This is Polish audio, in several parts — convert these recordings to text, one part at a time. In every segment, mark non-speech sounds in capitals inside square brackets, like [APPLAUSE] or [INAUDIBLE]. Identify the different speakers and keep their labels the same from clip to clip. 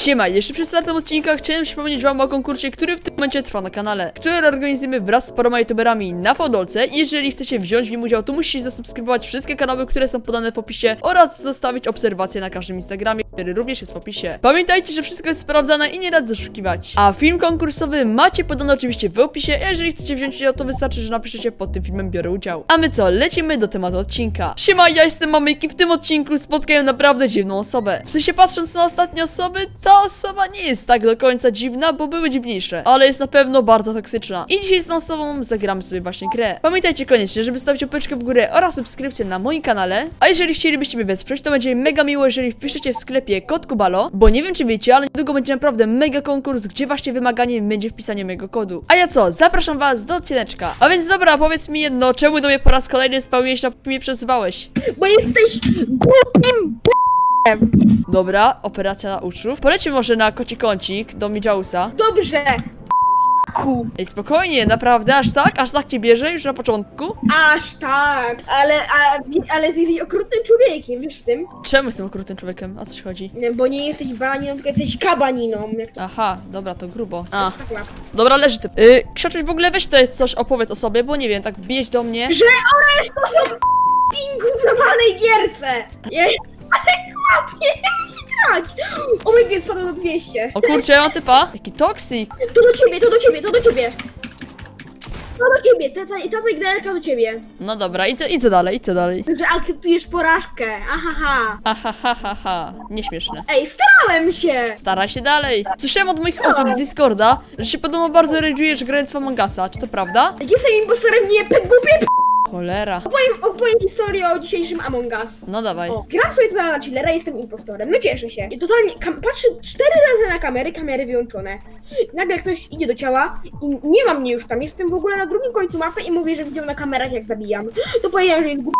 Speaker 1: Siema, jeszcze przed startem odcinka chciałem przypomnieć wam o konkursie, który w tym momencie trwa na kanale, który organizujemy wraz z paroma youtuberami na Fodolce. Jeżeli chcecie wziąć w nim udział, to musicie zasubskrybować wszystkie kanały, które są podane w opisie oraz zostawić obserwację na każdym Instagramie, który również jest w opisie. Pamiętajcie, że wszystko jest sprawdzane i nie rad zaszukiwać. A film konkursowy macie podany oczywiście w opisie, a jeżeli chcecie wziąć udział, to wystarczy, że napiszecie pod tym filmem biorę udział. A my co, lecimy do tematu odcinka. Siema, ja jestem Mamyk i w tym odcinku spotkają naprawdę dziwną osobę. W sensie patrząc na ostatnie osoby, ta osoba nie jest tak do końca dziwna, bo były dziwniejsze, ale jest na pewno bardzo toksyczna. I dzisiaj z tą osobą zagramy sobie właśnie grę. Pamiętajcie koniecznie, żeby stawić opeczkę w górę oraz subskrypcję na moim kanale. A jeżeli chcielibyście mnie wesprzeć, to będzie mega miło, jeżeli wpiszecie w sklepie kod Kubalo, bo nie wiem czy wiecie, ale niedługo będzie naprawdę mega konkurs, gdzie właśnie wymaganiem będzie wpisanie mojego kodu. A ja co, zapraszam was do odcineczka. A więc dobra, powiedz mi jedno, czemu do mnie po raz kolejny spełniłeś, a mnie przezywałeś?
Speaker 2: Bo jesteś głupim
Speaker 1: Dobra, operacja uczów. Polećmy może na koci kącik do Mijausa.
Speaker 2: Dobrze. Ku.
Speaker 1: Ej, spokojnie, naprawdę, aż tak? Aż tak cię bierze już na początku?
Speaker 2: Aż tak. Ale, a, ale ty jesteś okrutnym człowiekiem, wiesz w tym?
Speaker 1: Czemu jestem okrutnym człowiekiem? O co ci chodzi?
Speaker 2: Nie, Bo nie jesteś bananiną, tylko jesteś kabaniną. Jak to
Speaker 1: Aha, dobra, to grubo. A,
Speaker 2: jest tak
Speaker 1: dobra, leży ty. Yy, Ksiączuś, w ogóle weź tutaj coś opowiedz o sobie, bo nie wiem, tak wbijeć do mnie.
Speaker 2: Że one to są [LAUGHS] pingu w normalnej gierce. Ja, [LAUGHS] ale chłopie, grać. O mój pies spadł na 200.
Speaker 1: O kurczę, ja mam typa. Jaki toksik.
Speaker 2: To do ciebie, to do ciebie, to do ciebie. To do ciebie, tata, tata Ignaelka do ciebie.
Speaker 1: No dobra, i co, i co dalej, i co dalej?
Speaker 2: Że akceptujesz porażkę. Ahaha.
Speaker 1: Ha, ha, ha, ha. Nieśmieszne.
Speaker 2: Ej, starałem się.
Speaker 1: Staraj się dalej. Słyszałem od moich osób z Discorda, że się podobno bardzo rage'ujesz grając w Among Usa. Czy to prawda?
Speaker 2: Jestem impostorem, nie głupie p-
Speaker 1: Cholera.
Speaker 2: Opowiem, opowiem historię o dzisiejszym Among Us.
Speaker 1: No dawaj.
Speaker 2: O, gram sobie tutaj na chillera, jestem impostorem, no cieszę się. I totalnie, kam- patrzę cztery razy na kamery, kamery wyłączone. Nagle ktoś idzie do ciała i nie ma mnie już tam, jestem w ogóle na drugim końcu mapy i mówię, że widział na kamerach jak zabijam. To powiedziałem, że jest głup...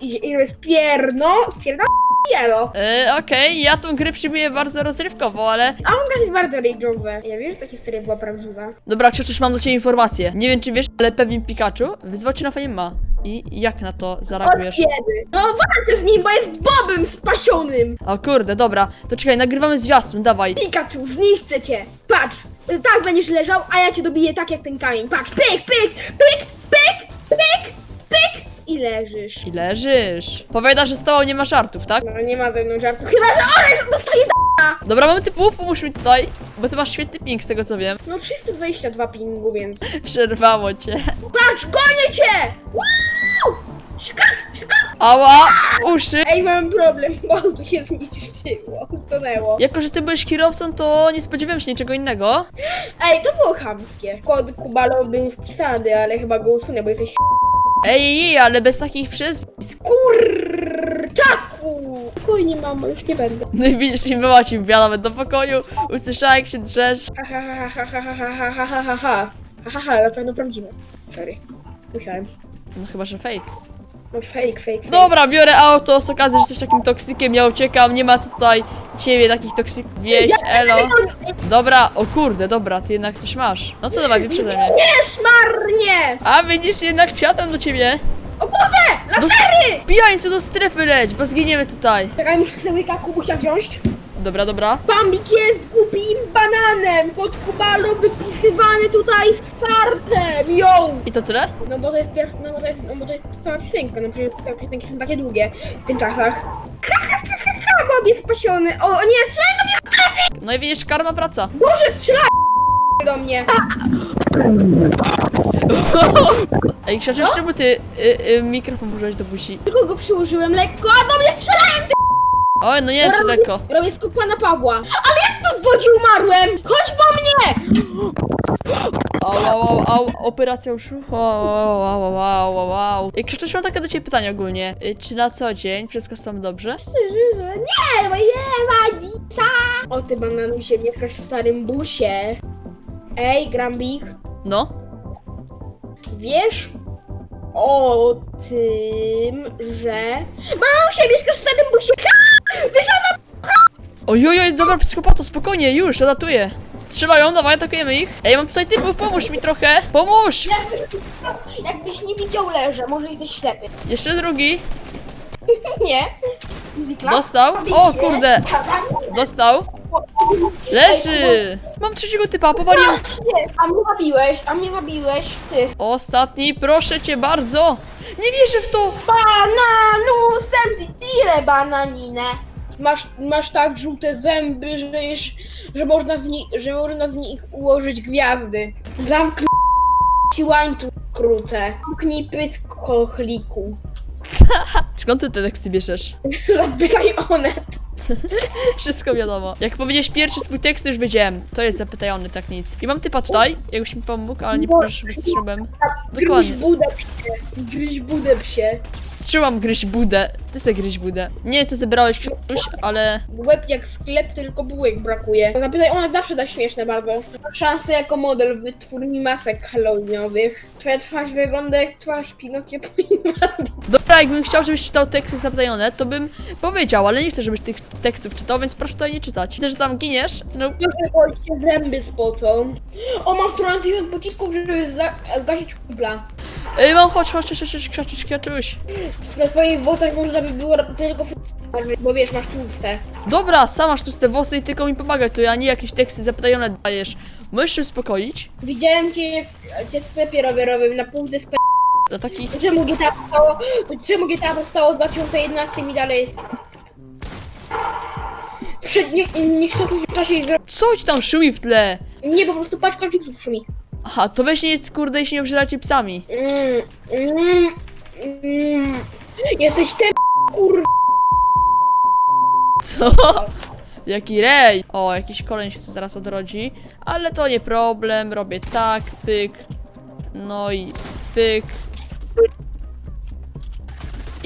Speaker 2: I, i że jest pierno, spierda jelo.
Speaker 1: Yy, okej, ja tą grę przyjmuję bardzo rozrywkowo, ale...
Speaker 2: Among Us jest bardzo rage'owe. Ja wiem, że ta historia była prawdziwa.
Speaker 1: Dobra, Krzysztof, mam do ciebie informację. Nie wiem, czy wiesz, ale pewien Pikachu wyzwał cię na fame ma. I jak na to
Speaker 2: Od
Speaker 1: zareagujesz?
Speaker 2: kiedy? No walczę z nim, bo jest bobem spasionym.
Speaker 1: O kurde, dobra. To czekaj, nagrywamy zwiastun, dawaj.
Speaker 2: Pikachu, zniszczę cię! Patrz! y, Tak będziesz leżał, a ja cię dobiję tak jak ten kamień. Patrz, pyk, pyk, pyk, pyk i leżysz.
Speaker 1: I leżysz. Powiadasz, że z tobą nie ma żartów, tak?
Speaker 2: No nie ma ze mną żartu, chyba że Oresz dostaje d-
Speaker 1: Dobra, mamy typów, pomóż mi tutaj. Bo ty masz świetny ping, z tego co wiem.
Speaker 2: No 322 pingu, więc...
Speaker 1: Przerwało cię.
Speaker 2: Patrz, gonię cię! Woo! Szkat, szkat!
Speaker 1: Ała, uszy.
Speaker 2: Ej, mam problem, bo auto się zniszczyło, utonęło.
Speaker 1: Jako, że ty byłeś kierowcą, to nie spodziewałem się niczego innego.
Speaker 2: Ej, to było chamskie. Kod Kubalo był wpisany, ale chyba go usunę, bo jesteś
Speaker 1: Ej, ej, ale bez takich przyzwisk.
Speaker 2: kurczaku! Spokojnie, mamo, już nie będę. [LAUGHS]
Speaker 1: No i widzisz, i była ci wbija nawet do pokoju. Usłyszała, jak się drzesz.
Speaker 2: Ha ha ha ha ha ha ha ha ha ha ha ha ha na pewno prawdziwe. Sorry. Musiałem.
Speaker 1: No chyba, że fake.
Speaker 2: No fake, fake, fake.
Speaker 1: Dobra, biorę auto z okazji, że jesteś takim toksykiem, ja uciekam, nie ma co tutaj ciebie takich toksyków wieść, elo. Dobra, o kurde, dobra, ty jednak coś masz. No to dawaj, wyprzedzaj mnie.
Speaker 2: Nie, szmarnie!
Speaker 1: A widzisz, jednak wsiadam do ciebie.
Speaker 2: O kurde! Lasery!
Speaker 1: Pijańcu do strefy leć, bo zginiemy tutaj.
Speaker 2: Czekaj, muszę sobie łyka kubusia wziąć.
Speaker 1: Dobra, dobra.
Speaker 2: Bambik jest głupim bananem! Kod Kubalo wypisywany tutaj z fartem! Yo!
Speaker 1: I to tyle?
Speaker 2: No bo to jest pierwsza, no bo to jest, no bo to jest cała piosenka, no przecież te piosenki są takie długie w tych czasach. Ha ha ha ha ha, Bob jest spasiony! O nie, strzelaj do mnie!
Speaker 1: No i widzisz, karma wraca.
Speaker 2: Boże, strzelaj do mnie!
Speaker 1: Ej, Krzysztof, czemu ty y, y, mikrofon włożyłeś do buzi?
Speaker 2: Tylko go przyłożyłem lekko, a do mnie strzelają!
Speaker 1: Oj, no nie wiem, czy lekko.
Speaker 2: Robię skok pana Pawła. Ale jak to w wodzie umarłem? Chodź po mnie!
Speaker 1: Au, au, au, au, operacja uszu. Au, au, au, au, au, au. Ej, Krzysztof, mam takie do ciebie pytanie ogólnie. Y, Czy na co dzień wszystko są dobrze?
Speaker 2: Szczerze, że nie, bo nie ma nic. O ty bananusie, mieszkasz w starym busie. Ej, Grambik,
Speaker 1: No.
Speaker 2: wiesz o tym, że... Bananusie, mieszkasz w starym busie. Ha!
Speaker 1: Ojojoj, dobra, psychopato, spokojnie, już, odatuję. Strzelają, dawaj, atakujemy ich. Ej, mam tutaj typów, pomóż mi trochę. Pomóż!
Speaker 2: Jakbyś nie widział leżę, może jesteś ślepy.
Speaker 1: Jeszcze drugi. [LAUGHS]
Speaker 2: nie.
Speaker 1: Dostał. O, kurde. Dostał. Leży! Mam trzeciego typa, powaliłem.
Speaker 2: A mnie wabiłeś, a mnie wabiłeś, ty.
Speaker 1: Ostatni, proszę cię bardzo. Nie wierzę w to.
Speaker 2: Bananu sentire bananinę. Masz, masz tak żółte zęby, że, już, że, można z nich, że można z nich ułożyć gwiazdy. Zamknij ci łańcuch krótce. Zamknij pysk kochliku. [LAUGHS]
Speaker 1: Skąd ty te teksty bierzesz? [LAUGHS]
Speaker 2: Zapytaj Onet. [LAUGHS]
Speaker 1: Wszystko wiadomo. Jak powiedziałeś pierwszy swój tekst, to już wiedziałem. To jest zapytajony, tak nic. I mam typa tutaj, jakbyś mi pomógł, ale nie pomożesz bez strzelbem.
Speaker 2: Gryź
Speaker 1: Dokładnie.
Speaker 2: budę psie. Gryź budę psie.
Speaker 1: Strzymam gryź budę. Ty se gryź budę. Nie wiem, co ty brałeś, Krzysztof, ale...
Speaker 2: Łeb jak sklep, tylko bułek brakuje. Zapytaj Onet zawsze da śmieszne bardzo. Masz szansę jako model w wytwórni masek halloweenowych. Twoja twarz wygląda jak twarz Pinokia po.
Speaker 1: Dobra, jakbym chciał, żebyś czytał teksty zapytajone, to bym powiedział, ale nie chcę, żebyś tych tekstów czytał, więc proszę tutaj nie czytać. Widzę, że tam giniesz? No,
Speaker 2: Proszę, bo ci się zęby spocą. O, mam stronę tysiąc pocisków, żeby za- zgasić kupla.
Speaker 1: Ej, mam, chodź, chodź, chodź, chodź, krzaczuś, krzaczuś.
Speaker 2: Na twoich włosach można by było tylko f- bo wiesz, masz tłuste.
Speaker 1: Dobra, sama masz tu te włosy i tylko mi pomagaj, to ja nie jakieś teksty zapytajone dajesz. Możesz się uspokoić?
Speaker 2: Widziałem cię w, cię w sklepie rowerowym na półce z
Speaker 1: To taki...
Speaker 2: Czemu GTA powstało, czemu GTA powstało w 2011 i dalej jest... Przed, nie, niech to w czasie zro...
Speaker 1: Co ci tam szumi w tle?
Speaker 2: Nie, po prostu paczka chipsów szumi.
Speaker 1: Aha, to weź nie jest kurde i się nie obżeracie psami.
Speaker 2: Mm, mm, mm. Jesteś ten kur...
Speaker 1: Co? Jaki rej! O, jakiś koleń się tu zaraz odrodzi. Ale to nie problem, robię tak, pyk. No i pyk.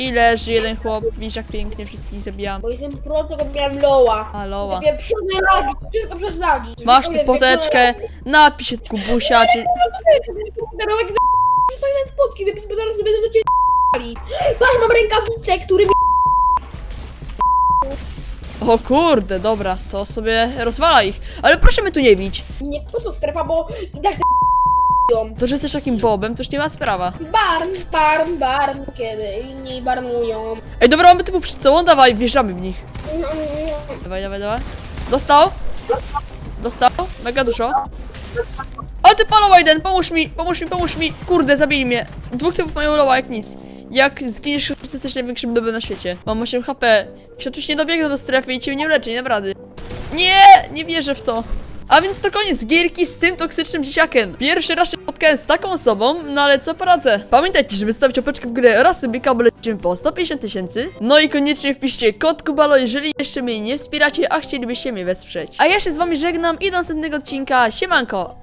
Speaker 1: I leży jeden chłop, widzisz jak pięknie wszystkich zabijam.
Speaker 2: Bo jestem pro, tylko miałem loła.
Speaker 1: Aloła.
Speaker 2: Pieprzone lagi, wszystko przez lagi.
Speaker 1: Masz tu poteczkę, napij się kubusia, czy...
Speaker 2: Darowek do silent wypić, bo zaraz będę do ciebie. Patrz, mam rękawice, który mi
Speaker 1: O kurde, dobra, to sobie rozwala ich. Ale proszę mnie tu nie bić.
Speaker 2: Nie, po co strefa, bo i tak
Speaker 1: To, że jesteś takim bobem, to już nie ma sprawa.
Speaker 2: barn, barn, barn, kiedy inni barnują.
Speaker 1: Ej, dobra, mamy typów przed sobą, dawaj, wjeżdżamy w nich.
Speaker 2: No, no,
Speaker 1: Dawaj, dawaj, dawaj. Dostał? Dostał? Mega dużo. Ale ty jeden, pomóż mi, pomóż mi, pomóż mi. Kurde, zabili mnie. Dwóch typów mają loła jak nic. Jak zginiesz, to jesteś największym dobem na świecie. Mam 8 HP. Ksiątuś nie dobiegnę do strefy i cię nie uleczy, nie dam rady. Nie, nie wierzę w to. A więc to koniec gierki z tym toksycznym dzieciakiem. Pierwszy raz się spotkałem z taką osobą, no ale co poradzę. Pamiętajcie, żeby stawić opeczkę w grę oraz sobie kabel lecimy po 150 tysięcy. No i koniecznie wpiszcie kod Kubalo, jeżeli jeszcze mnie nie wspieracie, a chcielibyście mnie wesprzeć. A ja się z wami żegnam i do następnego odcinka. Siemanko!